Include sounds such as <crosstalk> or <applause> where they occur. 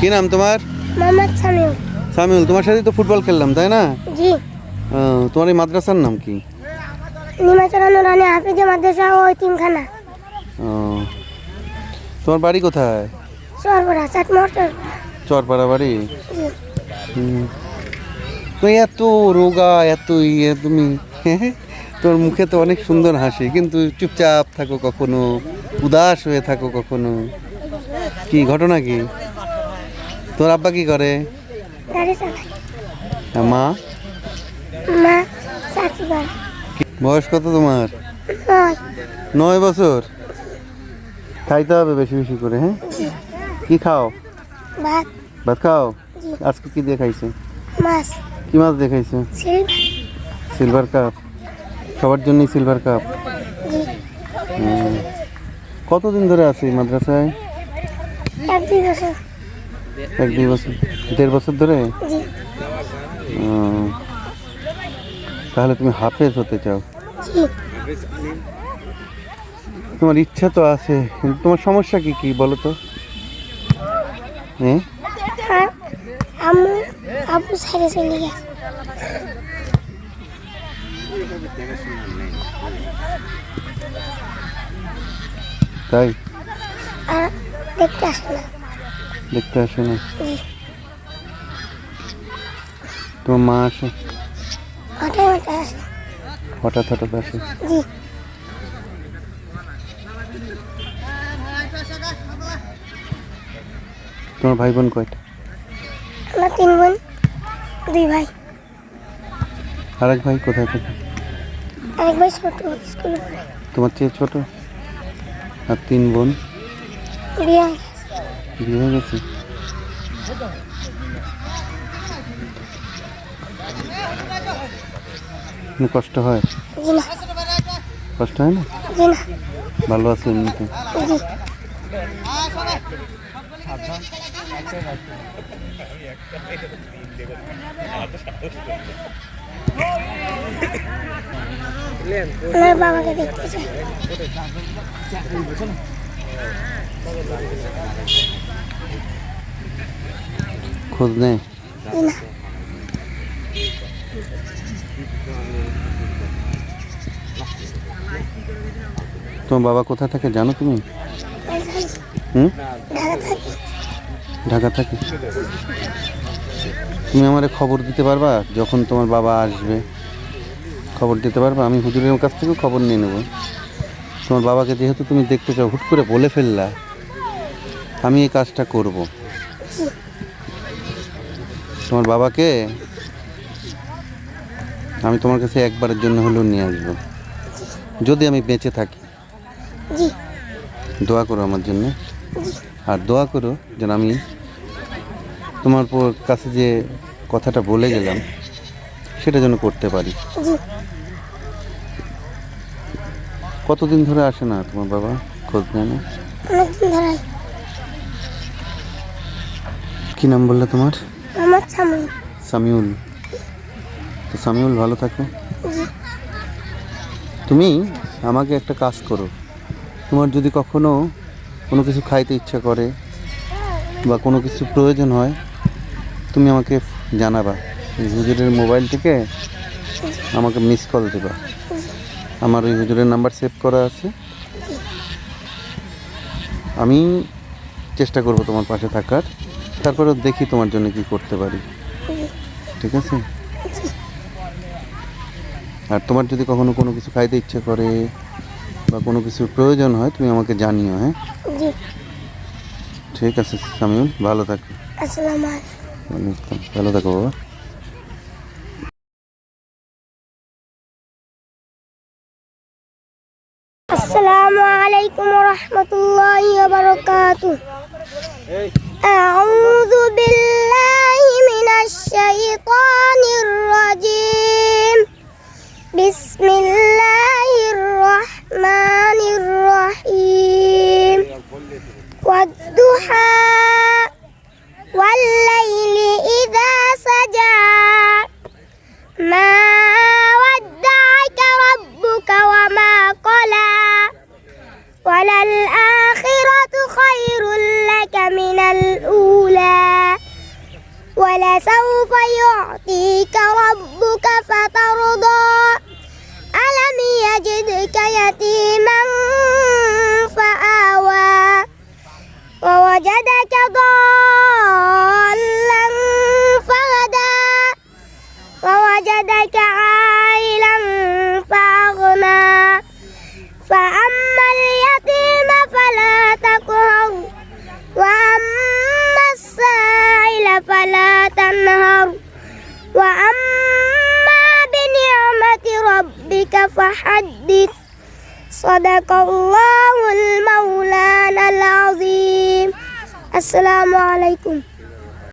কি নাম তোমার? মোহাম্মদ সামিউল। সামিউল তোমার সাথে তো ফুটবল খেললাম তাই না? জি। তোমার এই মাদ্রাসার নাম কি? নুরানি হাফিজে মাদ্রাসা ও তিনখানা। তোমার বাড়ি কোথায়? সরবরা চাটমোহর চরপাড়া। বাড়ি। তুমি এত রোগা এত ইয়ে তুমি <laughs> তোর মুখে তো অনেক সুন্দর হাসি কিন্তু চুপচাপ থাকো কখনো উদাস হয়ে থাকো কখনো। কি ঘটনা কি? তোর আব্বা কি করে? মা? বয়স কত তোমার? নয়। বছর? খাইতে হবে বেশি বেশি করে হ্যাঁ? কি খাও? ভাত। ভাত খাও? আজকে কি দিয়ে খাইছে? মাছ। কি মাছ দিয়ে খাইছে? সিলভার। কাপ। সবার জন্যই সিলভার কাপ। কতদিন ধরে আছি মাদ্রাসায়? এক দুই বছর। এক দুই বছর দেড় বছর ধরে? তাহলে তুমি হাফেজ হতে চাও। তোমার ইচ্ছা তো আছে কিন্তু তোমার সমস্যা কি কি বলো তো? হ্যাঁ? চলে গেছে। তাই? দেখতে আসে না। দেখতে আসে না। তোমার মা আসে? হঠাৎ হঠাৎ আসে। তোমার ভাই বোন কয়টা? আমরা তিন বোন দুই ভাই। আরেক ভাই কোথায় থাকে? আরেক ভাই ছোট স্কুলে পড়ে। তোমার চেয়ে ছোট? আর তিন বোন? বিয়ে গেছে। হয়ে গেছে। কষ্ট হয়? কষ্ট হয় না? ভালো আছে এমনিতে? আমার বাবাকে দেখতে চাই। খোঁজ নেই? তোমার বাবা কোথায় থাকে জানো তুমি? আমি জানি। হুম? ঢাকা থাকি ঢাকা থাকে। তুমি আমারে খবর দিতে পারবা? যখন তোমার বাবা আসবে। খবর দিতে পারবা? আমি হুজুরের কাছ থেকেও খবর নিয়ে নেব। তোমার বাবাকে যেহেতু তুমি দেখতে চাও হুট করে বলে ফেললা। আমি এই কাজটা করব। তোমার বাবাকে? আমি তোমার কাছে একবারের জন্য হলেও নিয়ে আসব। যদি আমি বেঁচে থাকি। দোয়া করো আমার জন্য। আর দোয়া করো যেন আমি তোমার কাছে যে কথাটা বলে গেলাম সেটা যেন করতে পারি। কতদিন ধরে আসে না তোমার বাবা? খোঁজ নেয় না? কী নাম বললে তোমার? আমার সামনে সামিউল। তো সামিউল ভালো থাকো। তুমি আমাকে একটা কাজ করো। তোমার যদি কখনো কোনো কিছু খাইতে ইচ্ছা করে বা কোনো কিছু প্রয়োজন হয় তুমি আমাকে জানাবা। এই হুজুরের মোবাইল থেকে আমাকে মিস কল দেবা। আমার ওই হুজুরের নাম্বার সেভ করা আছে। আমি চেষ্টা করব তোমার পাশে থাকার। তারপরে দেখি তোমার জন্য কি করতে পারি। ঠিক আছে? আর তোমার যদি কখনো কোনো কিছু খাইতে ইচ্ছে করে বা কোনো কিছুর প্রয়োজন হয় তুমি আমাকে জানিও হ্যাঁ? ঠিক আছে সামিউল ভালো থাকো। ভালো থাকো বাবা। আসসালামু আলাইকুম রহমতুল্লাহ বারকাত Alma do bem. 你高 فحدث. صدق الله المولانا العظيم. السلام عليكم.